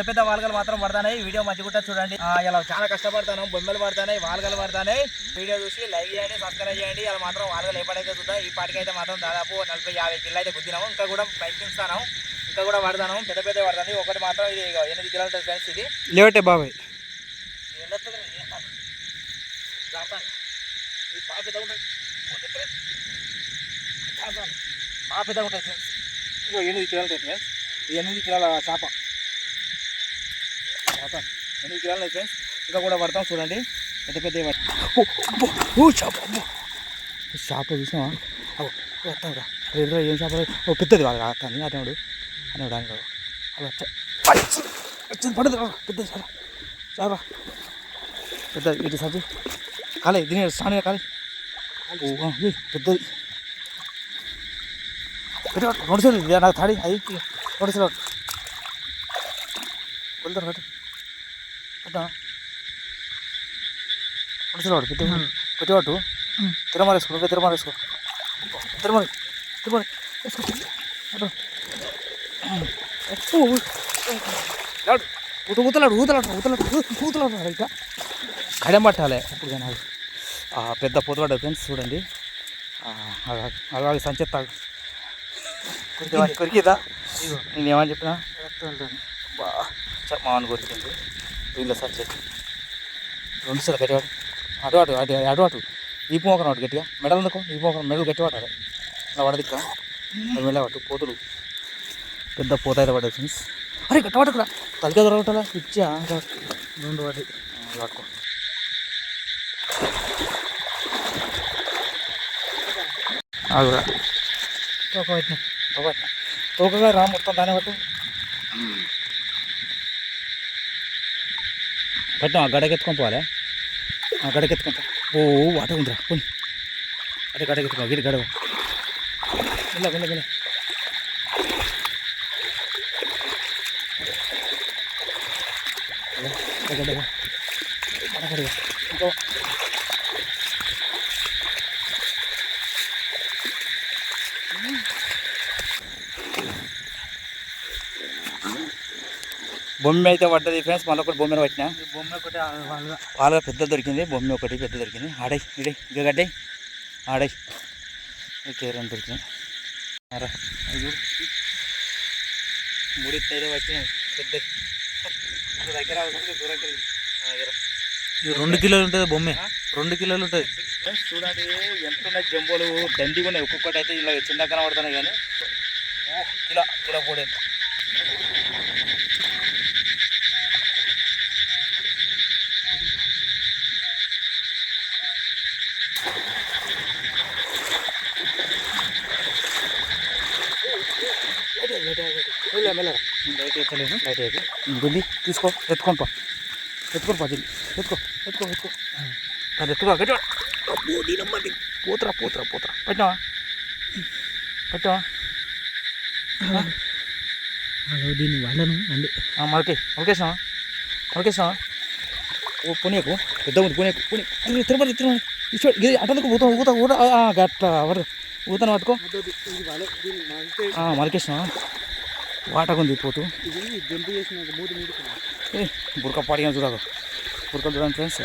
పెద్ద పెద్ద వాల్గలు మాత్రం పడతాయి వీడియో మంచిగా చూడండి. ఇలా చాలా కష్టపడతాను. బొమ్మలు పడతాయి వాల్గలు పడతాయి వీడియో చూసి లైక్ చేయండి సబ్స్క్రైబ్ చేయండి. ఇలా మాత్రం వాల్గలు ఎప్పుడైతే చూద్దాం ఈ పాటికైతే మాత్రం దాదాపు నలభై యాభై కిలో అయితే గుద్దినాము. ఇంకా కూడా ప్రయత్నిస్తాను ఇంకా కూడా పడతాను. పెద్ద పెద్ద పడతాను. ఒకటి మాత్రం ఇది ఎనిమిది ఉంటుంది ఫ్రెండ్స్ ఇది. లేవటే బాబాయ్. బాగా పెద్దగా ఉంటుంది. ఫ్రెండ్స్. ఎనిమిది కిలోలు ఫ్రెండ్స్. ఎనిమిది కిలోల చేప. ఎనిమిది కిలోలు ఉన్నాయి ఫ్రెండ్స్ ఇంకా కూడా పడతాం చూడండి. పెద్ద పెద్ద ఓ చేప అమ్మో. చూసినావా? వస్తాం రా. రేపు ఏం చేప ఓ పెద్దది వాళ్ళు కానీ అతనుడు అనేవాడు అనేవాడు అలా వచ్చింది పడదు. పెద్దది పెద్ద చేప. చేప. పెద్ద ఇటు సజ్జి కాలే దీని స్టాండ్ కాలే పెద్దది. పెద్ద రెండు సార్లు నాకు తాడి అది రెండు సార్లు వెళ్తారు కాబట్టి కట్టు పెట్టా పెట్టి తిరుమల వేసుకో. అటు. అప్పు. లాడు. ఊత ఊతలాడు ఊతలాడు ఊతలాడు ఊతలాడు ఇక. కడెం పట్టాలి ఇప్పుడు కానీ పెద్ద పొద్దుపడ్డ ఫ్రెండ్స్ చూడండి. అలాగే సంచెత్తాడు కొరికిదా? నేను ఏమని చెప్పినా? మామని కొరికింది వీళ్ళ సంచెత్ రెండు సార్లు గట్టివాడు. అటు అటు అటు అటు అటు. ఈ పోకరం అటు గట్టిగా. మెడలు అందుకో ఈ పోకరం మెడలు గట్టి పట్టాలి అలా పడదిక్క అది మెడ పట్టు పోతులు. పెద్ద పోత అయితే పడ్డది ఫ్రెండ్స్ అరే గట్ట పట్టకురా. తలకే దొరకటలా ఇచ్చా రెండు వాటి పట్టుకో ఆగురా. తోక పట్టిన. తోక పట్టిన. తోకగా రా మొత్తం దాన్ని పట్టు. పట్టినా గడకెత్తుకొని పోవాలి? ఆ గడకెత్తుకుంటా ఓ వాట ఉందిరా పోయి అదే గడకెత్తుకో గిడి గడవ. వెళ్ళ వెళ్ళ వెళ్ళ గడవ. గడవ ఇంకో బొమ్మ అయితే పడ్డది ఫ్రెండ్స్ మళ్ళీ ఒకటి బొమ్మను పట్టినా. బొమ్మ ఒకటి వాళ్ళగా బాగా పెద్ద దొరికింది బొమ్మ ఒకటి పెద్ద దొరికింది. ఆడై ఇడై ఇక గడ్డై ఆడై. కేరం దొరికింది ఆరా మూడు అయితే వచ్చినాయి పెద్ద. దగ్గర వెళ్ళి. రెండు కిలోలు ఉంటుంది బొమ్మే. రెండు కిలోలు ఉంటుంది. ఫ్రెండ్స్ చూడండి ఎంత ఉన్నాయి జంబోలు దండిగా ఉన్నాయి ఒక్కొక్కటి అయితే ఇలా చిన్న కనబడుతున్నాయి కానీ ఓ కిలో కిలో పొడి లైట్ అయితే ఇంకొంది తీసుకో ఎత్తుకొని పా. ఎత్తుకొని పా దీన్ని ఎత్తుకో ఎత్తుకో ఎత్తుకో. అది ఎత్తుకో గట్టిగా అబ్బో, దీనమ్మది పోతురా పోతురా పోతురా. పెట్టినావా? పెట్టావా దీన్ని వాళ్ళను అండి మలకే మలకేసినావా మలకేసినావా ఓ పుణ్యకు. పెద్ద ఉంది పుణ్యకు. పుణ్య. తిరుమల తిరుమల తిరుమల ఇచ్చు ఇది అటందుకు ఊత ఊత ఊత పడు ఊతను పట్టుకో. ఆ, మలకేసినావా వాటకుంది పోతూ. బురక పాడిగా చూడదు బురక చూడండి ఫ్రెండ్స్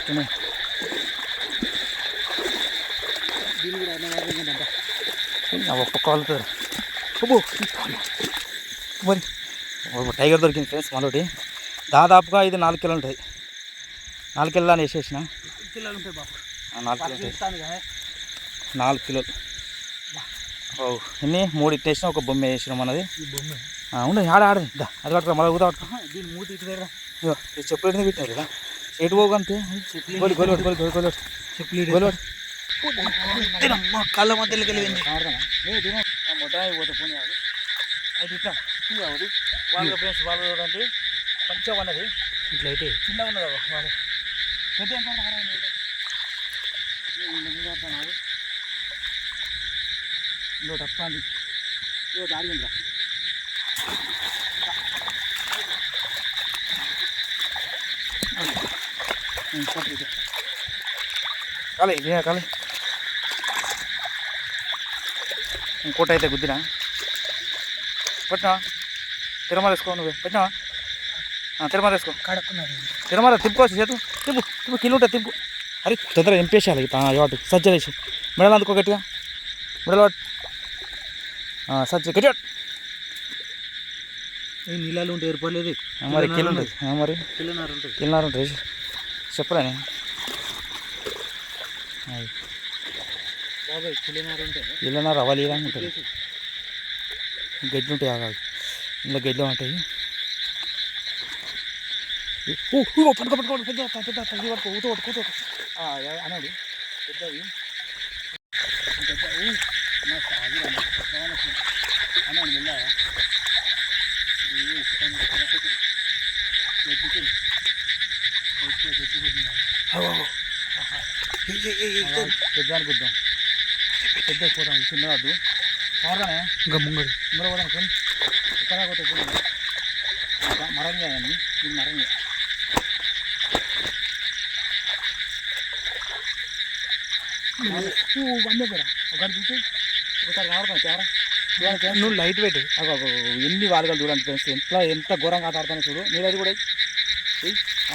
ఆ ఒక్క కాలు మరి టైగర్ దొరికింది ఫ్రెండ్స్ మనోటి దాదాపుగా ఇది నాలుగు కిలో ఉంటుంది నాలుగు కిలో అని వేసేసిన. కిలోలు ఉంటాయి బాబు? ఆ, నాలుగు కిలో ఉంటుంది ఇస్తాను కదా. నాలుగు కిలోలు. ఓ ఎన్ని? మూడు ఇట్టేసిన ఒక బొమ్మ వేసినాం ఈ బొమ్మ. ఉండదు ఆడ ఆడదు అది పట్టుకో మళ్ళీ ఊదా పట్టుకో దీని మూతి ఇటు దగ్గర చెప్పులు ఎందుకు పెట్టినారు కదా ఎటు పోగంతే గోలి గోలి గోలి గోలి గోలి చెప్పులు గోలి కళ్ళ మధ్యలోకి వెళ్ళింది మొట్టాయి పోతే పోనీ అది అది ఇట్లా. తీయవది వాళ్ళ ఫ్రెండ్స్ వాళ్ళు చూడండి మంచిగా ఉన్నది ఇట్లా అయితే. చిన్నగా ఉన్నది వాళ్ళు పెద్ద ఎంత. ఇంకో ఇదో దారింద్రా కాలే ఇదే కాలే? ఇంకోటి అయితే గుద్దినా? పెట్టినా? తిరుమల వేసుకో నువ్వే. పెట్టినా? తిరుమల వేసుకో. తిరుమల తిప్పుకోవచ్చు చేతు. తిప్పు తిప్పు కిలో ఉంటుంది తిప్పు. అరే తొందరగా ఎంపేసేయాలి వాటి సజ్జలేసి మెడలు అందుకో గట్టిగా. మెడలు సజ్జ గట్టిగా ఈ నీళ్ళలో ఉంటే ఏర్పడలేదు. మరి కిలో ఉంటుంది. మరి కిలోన్నర ఉంటుంది. కిలోన్నర ఉంటుంది. చెప్పరా ఇల్లనారు అవ్వాలి ఇలా ఉంటుంది. గడ్డి ఉంటాయి కాదు ఇలా గడ్డి ఉంటాయి. పట్టుకో పట్టుకో పెద్ద పెద్ద తగ్గి పట్టుకో ఊత అన్నాడు పెద్దది. అన్నాడు వెళ్ళారా ఆ, పెద్దానికి గుద్దాం పెద్ద పోతాం ఇది చిన్న కాదు పోరానే. ఇంకా ముంగడు. ఇందులో పోదాం కొన్ని ఇక్కడ పోతే మరం చేయండి ఇది మరం చేయాలి వందే పేరా? ఒకటి చూసి ఒకసారి కెమెరా ఫ్రెండ్స్. నువ్వు లైట్ పెట్టు. అగో, అగో, అగో, ఎన్ని వాలుగలు చూడండి ఫ్రెండ్స్. ఎంత ఎంత ఘోరంగా ఆట ఆడతాను చూడు. మీరు అది కూడా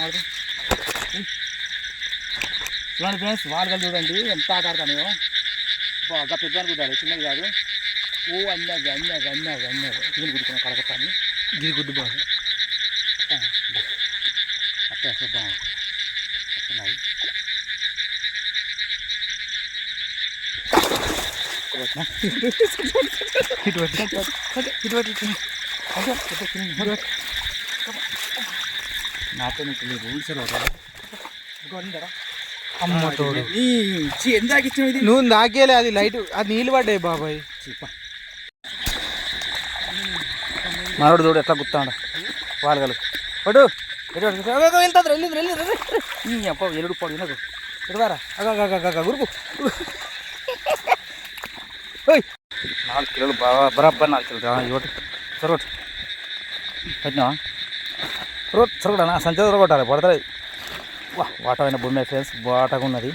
ఆడుతూ. చూడండి ఫ్రెండ్స్ వాళ్ళు చూడండి ఎంత ఆటాడతానో బాగా పెద్ద కుట్టాలి చిన్నది కాదు. ఓ అన్నాడు అన్నాడు అన్నాడు అన్నాడు గిరి గుడ్డుకున్నాను కడగట్టాను గిరి గుడ్డు బాగు. అట్లా చూద్దాం అట్లున్నాయి. నాతో రూల్స్ ఎలా అవుతారా ఇంకోటి అమ్మ తోడు. నువ్వు నాకేలే అది లైట్ అది నీళ్ళు పడ్డాయి బాబాయ్. మనోడు చూడు ఎట్లా గుర్తాడు వాళ్ళగలు పడు వెళ్తాడు వెళ్ళింది వెళ్ళింది ఈ అప్ప ఎలుడు పడు వినకు. ఎడవారా అగా గురుకు ఓయ్. నాలుగు కిలోలు బాగా బరాబర్ నాలుగు కిలోలు ఇవ్వటి చొరగొట్టు పెట్టినావా? చొరగడా సంచి చొరగొట్టాలి పడతాయి వాటమైన భూమి ఫ్రెండ్స్ బాటగా ఉన్నది.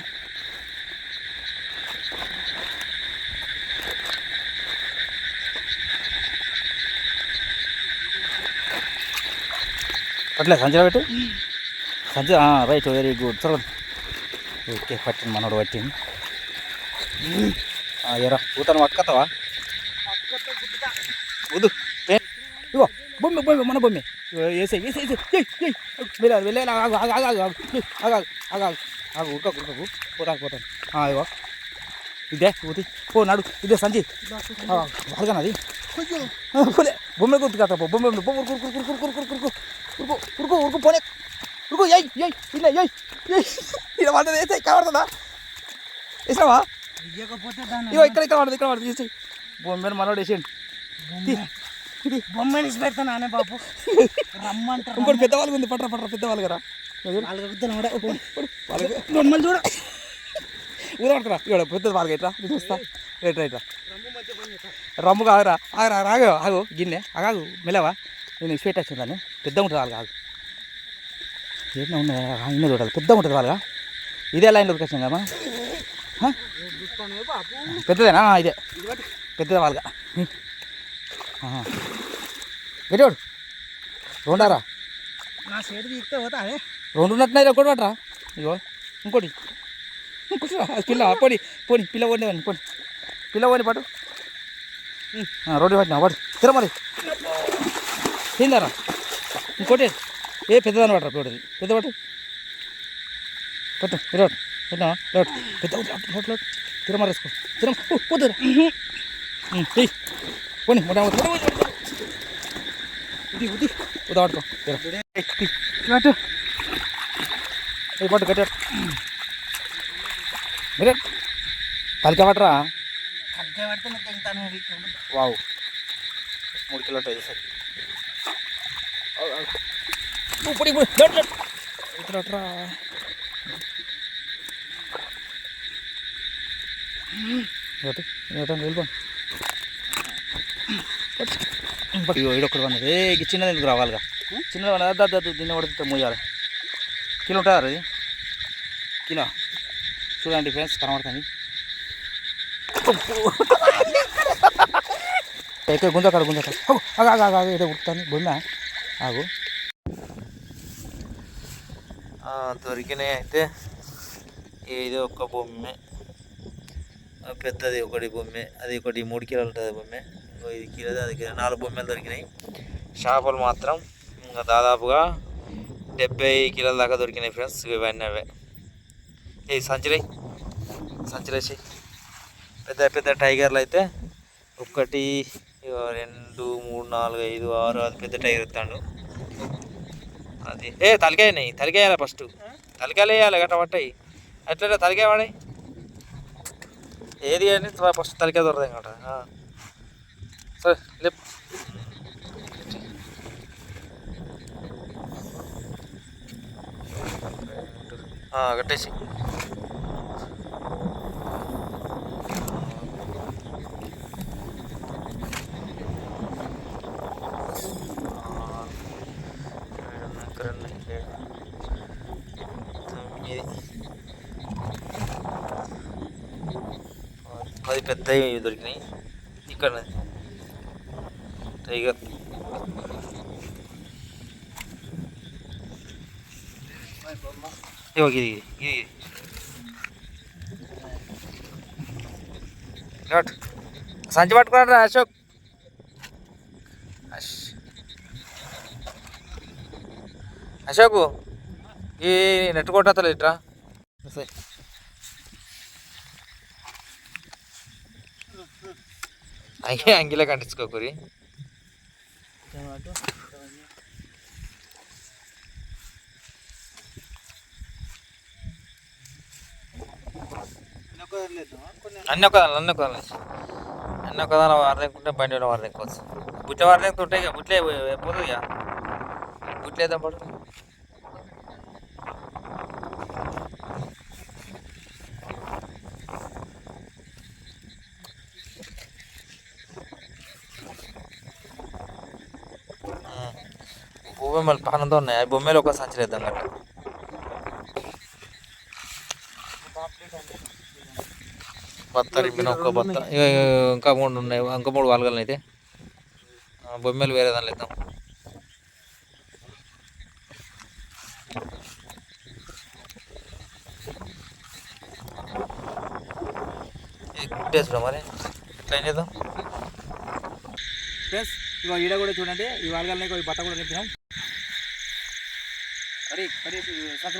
పట్లే సంచిలో పెట్టు. సంచి రైట్ వెరీ గుడ్ చదవండి ఓకే పట్టింది మనోడు పట్టింది. ఎరా ఊతను పట్టుకొస్తావా? వద్దు ఇగో బొమ్మె బొమ్మె మన బొమ్మె. వేసే వేసే వేసే వెళ్ళాలి వెళ్ళాలి ఆగు ఆగు ఆగు ఆగు ఆగు ఆగు ఆగు ఆగు ఆగు ఆగు ఉడక ఉడకకు పోతాను పోతాను ఇగో ఇదే ఊతి పో నాడు ఇదే సంచి బాగా పోలే బొమ్మె గుర్తు కదా పో బొమ్మె పో ఉరుకు ఉరుకు ఉరుకు ఉరుకు ఉరుకు ఉరుకు ఉరుకు ఉరుకు ఉరుకు పోలే ఉరుకు ఎయ్ ఎయ్ ఇలా ఎయ్ ఎయ్ ఇలా పడుతుంది వేసాయి కనబడుతుందా వేసావా ఇవ్వకపోతే దాన్ని ఇగో ఇక్కడ ఇక్కడ పడుతుంది ఇక్కడ పడుతుంది వేసాయి బొమ్మెను మనోడు వేసేయండి బొమ్మని ఇచ్చి పెడతాను అనే బాబు. రమ్మంటారు ఇంకోటి పెద్దవాళ్ళకి ఉంది పట్రా పట్రా పెద్దవాళ్ళు కదా. బొమ్మలు చూడ. ఊదపడుతురా ఇక్కడ పెద్ద వాళ్ళకి నేను చూస్తా. రైట్ రైట్ రమ్ము కాదురా. ఆగరా రాగు ఆగు గిన్నె. ఆగాగు మెలవా నేను ఇచ్చి వచ్చింది దాన్ని. పెద్ద ఉంటుంది వాళ్ళకి ఆగు. ఏంటో ఉన్నాయి ఇన్న చూడాలి. పెద్ద ఉంటుంది వాళ్ళగా ఇదే లైన్లోకి వచ్చాం కదా మనం? పెద్దదేనా? ఇదే. పెద్దదే వాళ్ళగా గట్టివాడు రెండారా నా చేతి తీస్తే పోతా అదే రెండు ఉన్నట్టున్నాయి ఒకటి పట్టరా. ఇగో ఇంకోటి. ఇంకోటి పిల్ల పోని పోని పిల్ల పోనీ పోని. పిల్ల పోని పట్టు. ఆ, రోడ్డు పట్టినా పట్టు. తిర మరి. తిందారా. ఇంకోటి ఏ పెద్దదాన్ని పట్టరా పెద్దది పెద్ద పట్టు. పెట్టు ఇరవై పెట్టినా పెద్ద లోటు లోటు తిర మరేసుకో తిర పోతురా చెయ్యి పోని మొట్ట ఇది ఉది ఉదాడుకో ఇటు. పట్టు కట్టారు మీరే. తలకాయ పట్టరా తలకాయ పడితే తెగుతాను వావు మూడు కిలో ట్రై చేశారు ఇప్పుడు ఇప్పుడు ఇతర అట్రా వెళ్ళిపోండి ఉన్నది ఏ ఇది చిన్నది ఎందుకు రావాలిగా? చిన్నది ఉన్నది అద్దు అద్దు అద్దు దీన్ని పడితే మూయాలి. కిలో ఉంటుందా అది కిలో. చూడండి ఫ్రెండ్స్ కనబడుతుంది. ఎక్కువ గుంజ కాడ గుంజ కాడ ఆగు ఆగు ఏదో ఉడుతుంది బొమ్మ. ఆగు. దొరికినాయి అయితే ఇది ఒక బొమ్మె. పెద్దది ఒకటి బొమ్మె. అది ఒకటి మూడు కిలోలు ఉంటుంది బొమ్మె. ఇది కిలో అది నాలుగు బొమ్మలు దొరికినాయి. చేపలు మాత్రం ఇంకా దాదాపుగా డెబ్బై కిలోల దాకా దొరికినాయి ఫ్రెండ్స్ ఇవన్నీ అవే. ఏ సంచులే. సంచులేసి పెద్ద పెద్ద టైగర్లు అయితే ఒకటి రెండు మూడు నాలుగు ఐదు ఆరు అది పెద్ద టైగర్ ఎత్తాడు. అది. ఏ తలకాయ నెయ్యి ఫస్ట్? తలకాయలు వేయాలి గట్ట పట్టాయి. అట్లా తలకాయ ఏది అని ఫస్ట్ తలకాయ దొరకదు అనమాట సరే లేప్ ఆ, కట్టేసి తొమ్మిది పది పెద్దవి దొరికినాయి ఇక్కడ టైగర్ ఇది ఇది నోట్ సంచి పట్టుకున్నాడు అశోక్ అశ్ అశోకు ఈ నెట్ కొట్టతలేదు ఇట్రా సరే అంగిలే కంటించుకోకూరి అన్ని ఒక అన్ని ఒక అన్ని ఒక వారలేకుంటే బండి కూడా వారలేకోవచ్చు బుట్ట వారలేకపోతే ఉంటాయి ఇక బుట్లే పోతుంది ఇక. బుట్లేద్దాం పడు. బొమ్మలు పానంతో ఉన్నాయి. ఆ బొమ్మలు ఒక సంచి వేద్దాం బత్త రిమ్మిన ఒక బత్త. ఇంకా మూడు ఉన్నాయి. ఇంకా మూడు వాల్గలను అయితే. బొమ్మలు వేరే దాని లేదా ఇది మరి. ఎట్లా ఏం చేద్దాం? ప్లస్ ఇగో ఈడ కూడా చూడండి. ఈ వాల్గల్ని బట్ట బత్త కూడా నింపినాం కడి కడి సంచి